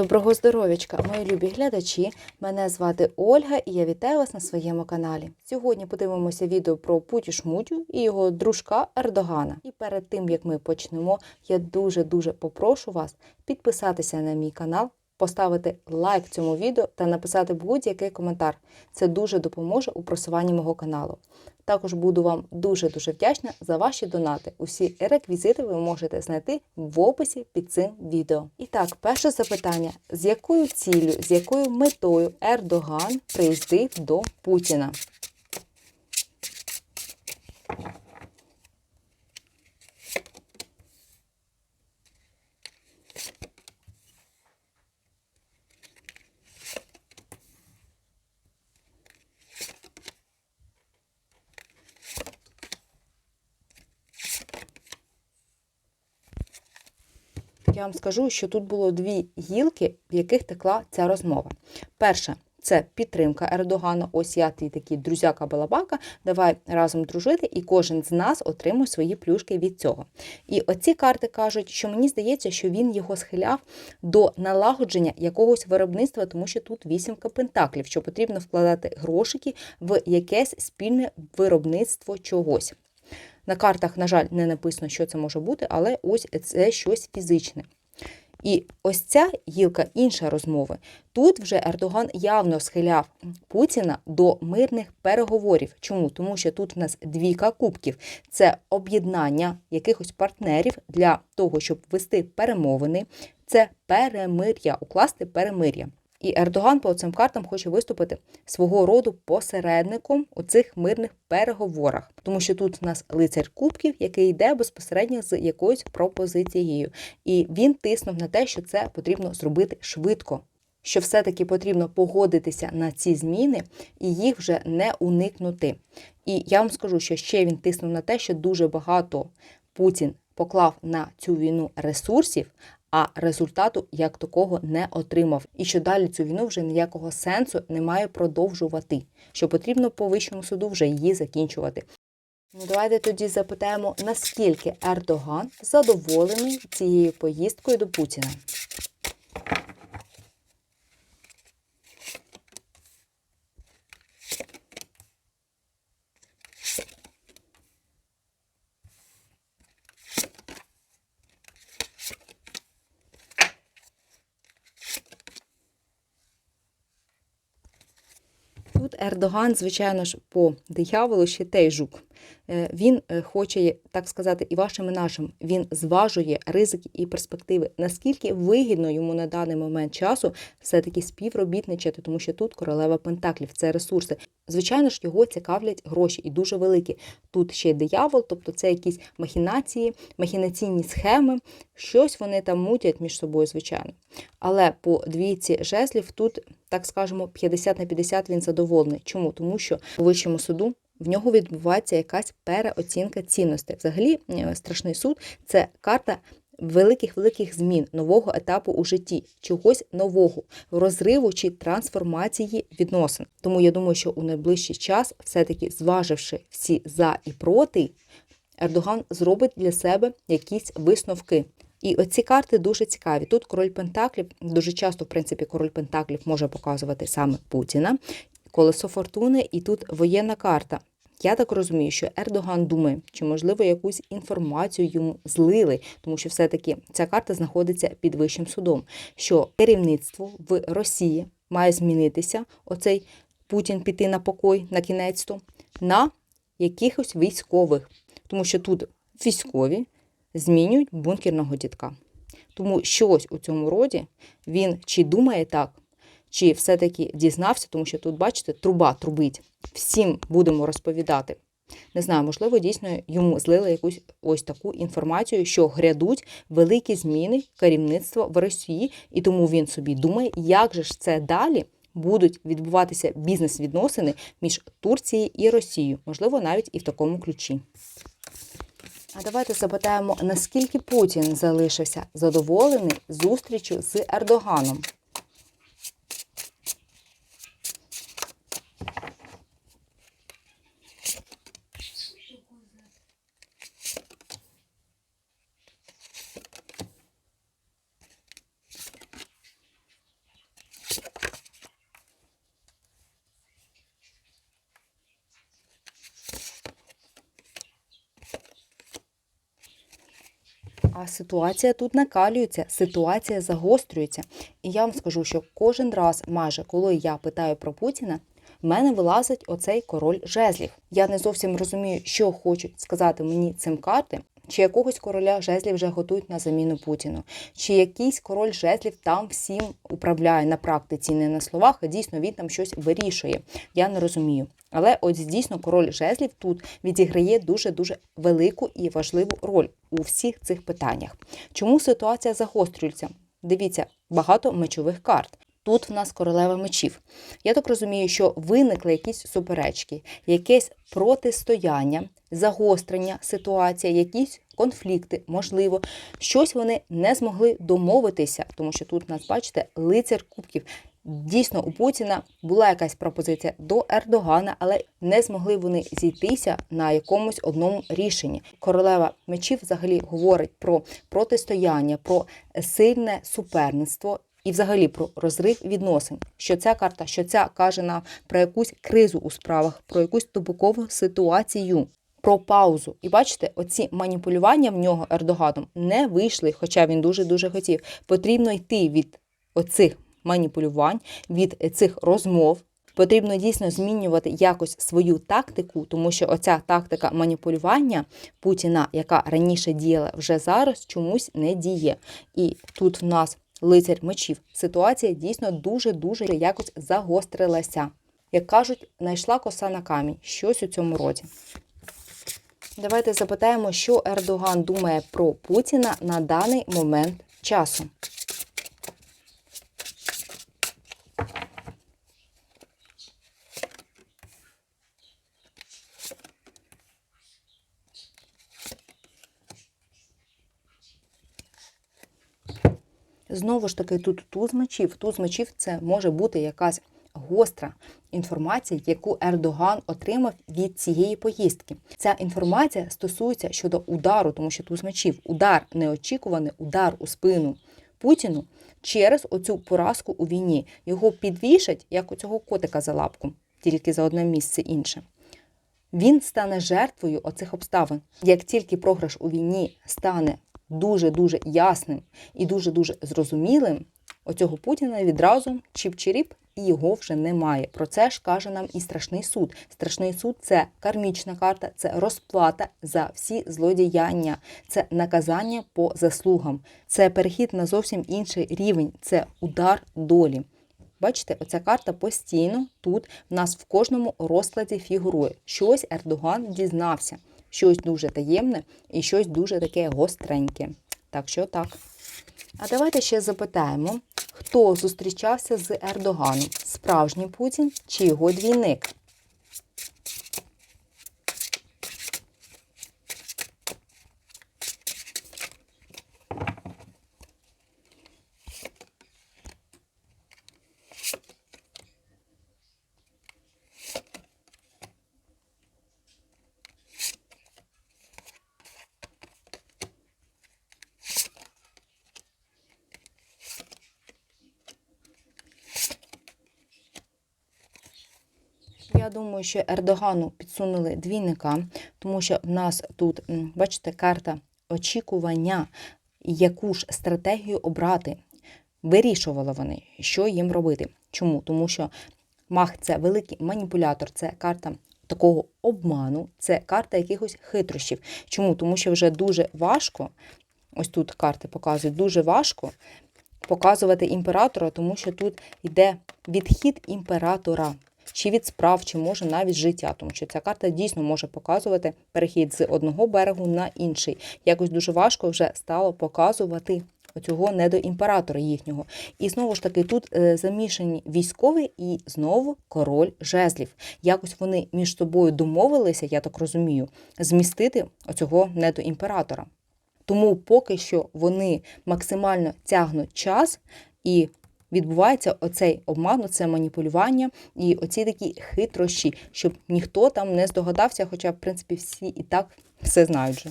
Доброго здоров'ячка, мої любі глядачі. Мене звати Ольга і я вітаю вас на своєму каналі. Сьогодні подивимося відео про Путю Шмутю і його дружка Ердогана. І перед тим як ми почнемо, я дуже дуже попрошу вас підписатися на мій канал, поставити лайк цьому відео та написати будь-який коментар. Це дуже допоможе у просуванні мого каналу. Також буду вам дуже-дуже вдячна за ваші донати. Усі реквізити ви можете знайти в описі під цим відео. І так, перше запитання: з якою ціллю, з якою метою Ердоган приїздив до Путіна? Я вам скажу, що тут було дві гілки, в яких текла ця розмова. Перша це підтримка Ердогана. Ось я твій такий друзяка балабака. Давай разом дружити, і кожен з нас отримує свої плюшки від цього. І оці карти кажуть, що мені здається, що він його схиляв до налагодження якогось виробництва, тому що тут вісімка пентаклів, що потрібно вкладати грошики в якесь спільне виробництво чогось. На картах, на жаль, не написано, що це може бути, але ось це щось фізичне. І ось ця гілка інша розмови. Тут вже Ердоган явно схиляв Путіна до мирних переговорів. Чому? Тому що тут в нас двійка кубків. Це об'єднання якихось партнерів для того, щоб вести перемовини. Це перемир'я, укласти перемир'я. І Ердоган по цим картам хоче виступити свого роду посередником у цих мирних переговорах, тому що тут у нас лицар кубків, який йде безпосередньо з якоюсь пропозицією, і він тиснув на те, що це потрібно зробити швидко. Що все-таки потрібно погодитися на ці зміни і їх вже не уникнути. І я вам скажу, що ще він тиснув на те, що дуже багато Путін поклав на цю війну ресурсів, а результату як такого не отримав. І що далі цю війну вже ніякого сенсу не має продовжувати, що потрібно по вищому суду вже її закінчувати. Ну, давайте тоді запитаємо, наскільки Ердоган задоволений цією поїздкою до Путіна. Тут Ердоган, звичайно ж, по дияволу ще той жук. Е, Він е, хоче, так сказати, і вашим, і нашим. Він зважує ризики і перспективи, наскільки вигідно йому на даний момент часу все-таки співробітничати, тому що тут королева Пентаклів, це ресурси. Звичайно ж, його цікавлять гроші і дуже великі. Тут ще й диявол, тобто це якісь махінації, махінаційні схеми, щось вони там мутять між собою, звичайно. Але по двійці жезлів тут, так скажемо, 50 на 50 він задоволений. Чому? Тому що у вищому суду в нього відбувається якась переоцінка цінностей. Взагалі, е, страшний суд це карта. Великих великих змін нового етапу у житті, чогось нового, розриву чи трансформації відносин. Тому я думаю, що у найближчий час, все-таки зваживши всі за і проти, Ердоган зробить для себе якісь висновки. І оці карти дуже цікаві. Тут король Пентаклів, дуже часто, в принципі, король Пентаклів може показувати саме Путіна, колесо фортуни, і тут воєнна карта. Я так розумію, що Ердоган думає, чи можливо якусь інформацію йому злили, тому що все-таки ця карта знаходиться під вищим судом. Що керівництво в Росії має змінитися, оцей Путін піти на покой на кінець то на якихось військових, тому що тут військові змінюють бункерного дітка. Тому щось у цьому роді він чи думає так, чи все-таки дізнався, тому що тут, бачите, труба трубить. Всім будемо розповідати. Не знаю, можливо, дійсно йому злили якусь ось таку інформацію, що грядуть великі зміни керівництва в Росії, і тому він собі думає, як же ж це далі будуть відбуватися бізнес-відносини між Турцією і Росією, можливо, навіть і в такому ключі. А давайте запитаємо, наскільки Путін залишився задоволений зустрічю з Ердоганом. А ситуація тут накалюється, ситуація загострюється. І я вам скажу, що кожен раз, майже коли я питаю про Путіна, в мене вилазить оцей король жезлів. Я не зовсім розумію, що хочуть сказати мені цим карти. Чи якогось короля жезлів вже готують на заміну Путіну, чи якийсь король жезлів там всім управляє на практиці, не на словах, а дійсно він там щось вирішує. Я не розумію. Але ось дійсно король жезлів тут відіграє дуже дуже велику і важливу роль у всіх цих питаннях. Чому ситуація загострюється? Дивіться, багато мечових карт. Тут в нас королева мечів. Я так розумію, що виникли якісь суперечки, якесь протистояння, загострення ситуації, якісь конфлікти, можливо, щось вони не змогли домовитися, тому що тут нас, бачите, лицар кубків. Дійсно, у Путіна була якась пропозиція до Ердогана, але не змогли вони зійтися на якомусь одному рішенні. Королева мечів взагалі говорить про протистояння, про сильне суперництво. І, взагалі, про розрив відносин, що ця карта, що ця каже нам про якусь кризу у справах, про якусь тупикову ситуацію, про паузу. І бачите, оці маніпулювання в нього Ердоганом не вийшли, хоча він дуже дуже хотів. Потрібно йти від оцих маніпулювань, від цих розмов. Потрібно дійсно змінювати якось свою тактику, тому що оця тактика маніпулювання Путіна, яка раніше діяла, вже зараз чомусь не діє. І тут в нас лицар мечів. Ситуація дійсно дуже-дуже якось загострилася. Як кажуть, знайшла коса на камінь. Щось у цьому роді. Давайте запитаємо, що Ердоган думає про Путіна на даний момент часу. Знову ж таки, тут туз мечів. Туз це може бути якась гостра інформація, яку Ердоган отримав від цієї поїздки. Ця інформація стосується щодо удару, тому що туз мечів удар неочікуваний, удар у спину Путіну через оцю поразку у війні. Його підвішать, як у цього котика за лапку, тільки за одне місце інше. Він стане жертвою оцих обставин. Як тільки програш у війні стане дуже-дуже ясним і дуже-дуже зрозумілим, оцього Путіна відразу чіп-чиріп і його вже немає. Про це ж каже нам і страшний суд. Страшний суд це кармічна карта, це розплата за всі злодіяння, це наказання по заслугам, це перехід на зовсім інший рівень, це удар долі. Бачите, оця карта постійно тут в нас в кожному розкладі фігурує. Щось Ердоган дізнався, щось дуже таємне і щось дуже таке гостреньке. Так що так. А давайте ще запитаємо, хто зустрічався з Ердоганом? Справжній Путін чи його двійник? Я думаю, що Ердогану підсунули двійника, тому що в нас тут, бачите, карта очікування, яку ж стратегію обрати. Вирішували вони, що їм робити. Чому? Тому що маг це великий маніпулятор, це карта такого обману, це карта якихось хитрощів. Чому? Тому що вже дуже важко, ось тут карти показують, дуже важко показувати імператора, тому що тут йде відхід імператора. Чи від справ, чи може навіть життя, тому що ця карта дійсно може показувати перехід з одного берегу на інший. Якось дуже важко вже стало показувати оцього недоімператора їхнього. І знову ж таки, тут е, замішані військовий і знову король жезлів. Якось вони між собою домовилися, я так розумію, змістити оцього недоімператора. Тому поки що вони максимально тягнуть час і відбувається оцей обман, оце маніпулювання і оці такі хитрощі, щоб ніхто там не здогадався, хоча, в принципі, всі і так все знають вже.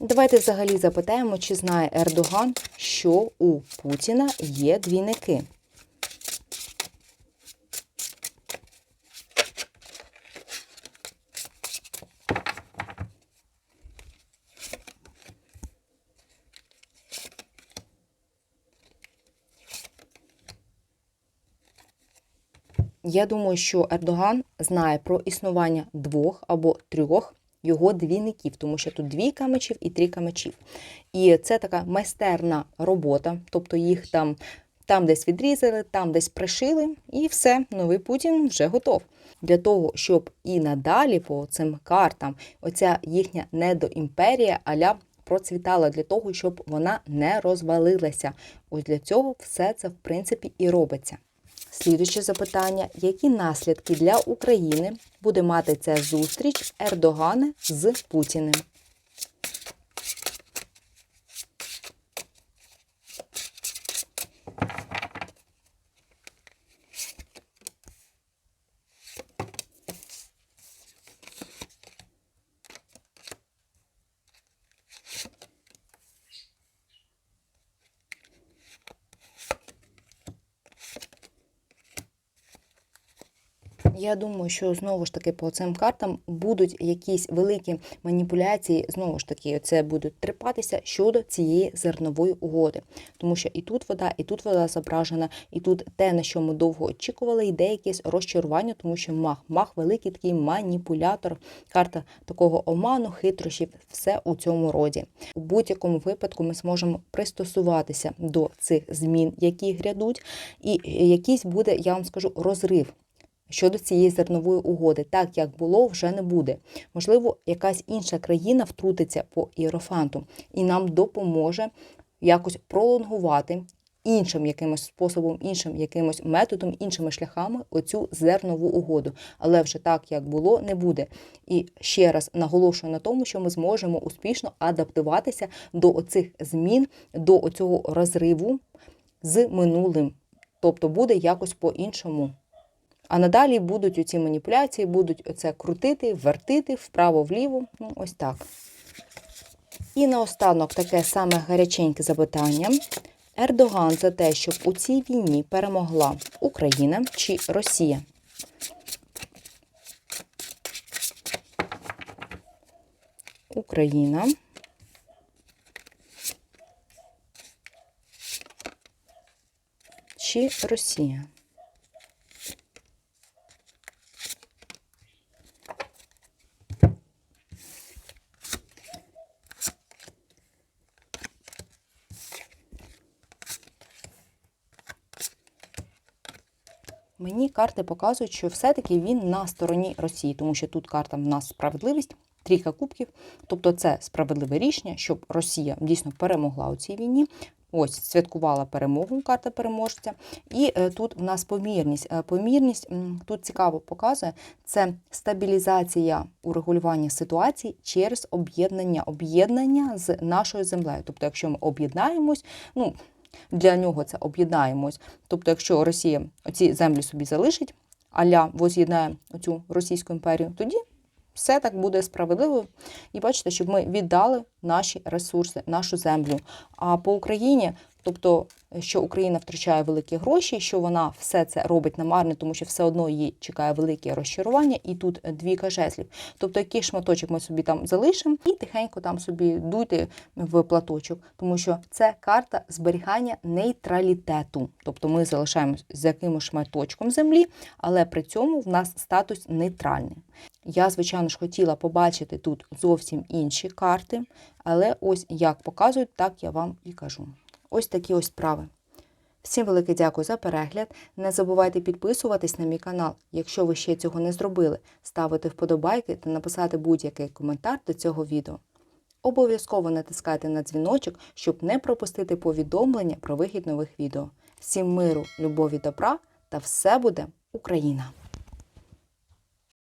Давайте взагалі запитаємо, чи знає Ердоган, що у Путіна є двійники. Я думаю, що Ердоган знає про існування двох або трьох його двійників, тому що тут двійка мечів і трійка мечів. І це така майстерна робота, тобто їх там, там десь відрізали, там десь пришили, і все, новий Путін вже готов. Для того, щоб і надалі по цим картам оця їхня недоімперія аля процвітала для того, щоб вона не розвалилася. Ось для цього все це в принципі і робиться. Слідуюче запитання: які наслідки для України буде мати ця зустріч Ердогана з Путіним? Я думаю, що знову ж таки по цим картам будуть якісь великі маніпуляції. Знову ж таки, це будуть трепатися щодо цієї зернової угоди, тому що і тут вода, і тут вода зображена, і тут те, на що ми довго очікували, йде якесь розчарування, тому що мах, мах великий такий маніпулятор, карта такого оману, хитрощів, все у цьому роді. У будь-якому випадку ми зможемо пристосуватися до цих змін, які грядуть, і якийсь буде, я вам скажу, розрив щодо цієї зернової угоди. Так як було, вже не буде. Можливо, якась інша країна втрутиться по іерофанту і нам допоможе якось пролонгувати. Іншим якимось способом, іншим якимось методом, іншими шляхами оцю зернову угоду. Але вже так, як було, не буде. І ще раз наголошую на тому, що ми зможемо успішно адаптуватися до оцих змін, до оцього розриву з минулим. Тобто буде якось по-іншому. А надалі будуть оці маніпуляції, будуть оце крутити, вертити вправо-вліво. Ну, ось так. І наостанок таке саме гаряченьке запитання. Ердоган за те, щоб у цій війні перемогла Україна чи Росія? Україна. Чи Росія? Мені карти показують, що все-таки він на стороні Росії, тому що тут карта в нас справедливість, трійка кубків. Тобто це справедливе рішення, щоб Росія дійсно перемогла у цій війні. Ось святкувала перемогу, карта переможця. І е, тут в нас помірність. Е, помірність тут цікаво показує це стабілізація урегулювання ситуації через об'єднання, об'єднання з нашою землею. Тобто, якщо ми об'єднаємось, ну для нього це об'єднаємось. Тобто, якщо Росія ці землі собі залишить, аля воз'єднає цю Російську імперію, тоді все так буде справедливо. І бачите, щоб ми віддали наші ресурси, нашу землю. А по Україні, тобто, що Україна втрачає великі гроші, що вона все це робить намарне, тому що все одно її чекає велике розчарування, і тут двійка жезлів. Тобто, який шматочок ми собі там залишимо, і тихенько там собі дуйте в платочок, тому що це карта зберігання нейтралітету. Тобто ми залишаємось з якимось шматочком землі, але при цьому в нас статус нейтральний. Я, звичайно ж, хотіла побачити тут зовсім інші карти, але ось як показують, так я вам і кажу. Ось такі ось справи. Всім велике дякую за перегляд. Не забувайте підписуватись на мій канал, якщо ви ще цього не зробили, ставити вподобайки та написати будь-який коментар до цього відео. Обов'язково натискайте на дзвіночок, щоб не пропустити повідомлення про вихід нових відео. Всім миру, любові, добра та все буде Україна!